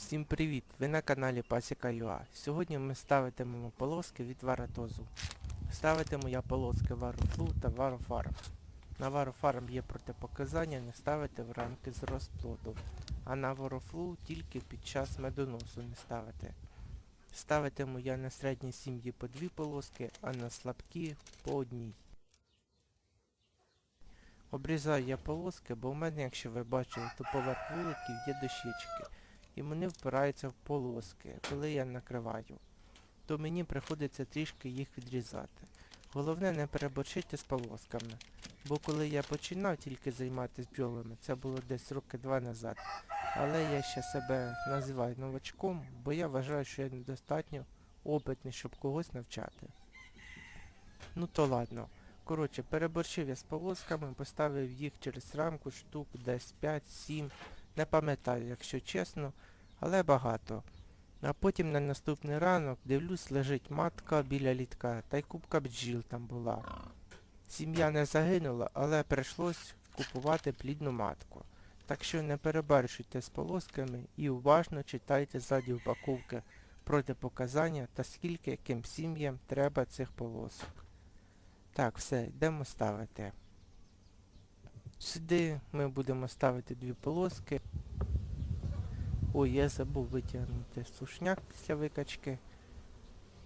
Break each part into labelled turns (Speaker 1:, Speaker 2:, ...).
Speaker 1: Всім привіт! Ви на каналі Пасіка Юа. Сьогодні ми ставитимемо полоски від Варатозу. Ставитиму я полоски Варофлу та Варофарм. На Варофарм є протипоказання не ставити в рамки з розплоду, а на Варофлу тільки під час медоносу не ставити. Ставитиму я на середній сім'ї по дві полоски, а на слабкі по одній. Обрізаю я полоски, бо в мене, якщо ви бачили, то поверх вуликів є дощечки і вони впираються в полоски, коли я накриваю, то мені приходиться трішки їх відрізати. Головне не переборчити з полосками, бо коли я починав тільки займатися бджолами, це було десь роки два назад, але я ще себе називаю новачком, бо я вважаю, що я недостатньо опитний, щоб когось навчати. Ну то ладно. Коротше, переборщив я з полосками, поставив їх через рамку штук десь 5-7, не пам'ятаю, якщо чесно, але багато. А потім на наступний ранок дивлюсь, лежить матка біля літка, та й купка бджіл там була. Сім'я не загинула, але прийшлось купувати плідну матку. Так що не перебарщуйте з полосками і уважно читайте ззаді упаковки протипоказання та скільки яким сім'ям треба цих полосок. Так, все, йдемо ставити. Сюди ми будемо ставити дві полоски. Ой, я забув витягнути сушняк після викачки.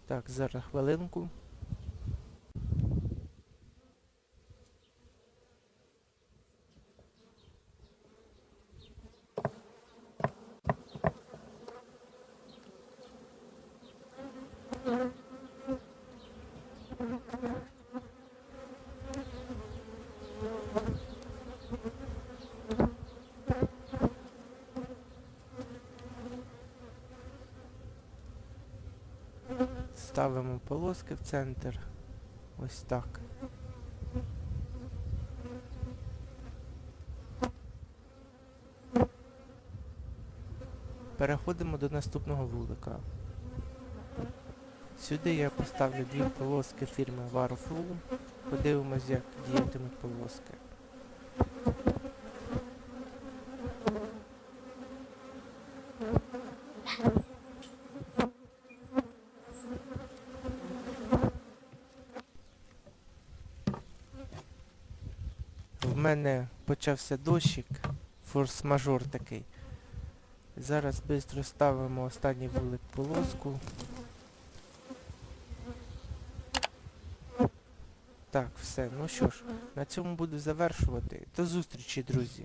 Speaker 1: Так, зараз хвилинку. Ставимо полоски в центр. Ось так. Переходимо до наступного вулика. Сюди я поставлю дві полоски фірми Warflu. Подивимось, як діятимуть полоски. В мене почався дощик, форс-мажор такий. Зараз швидко ставимо останній вулик полоску. Так, все. Ну що ж, на цьому буду завершувати. До зустрічі, друзі.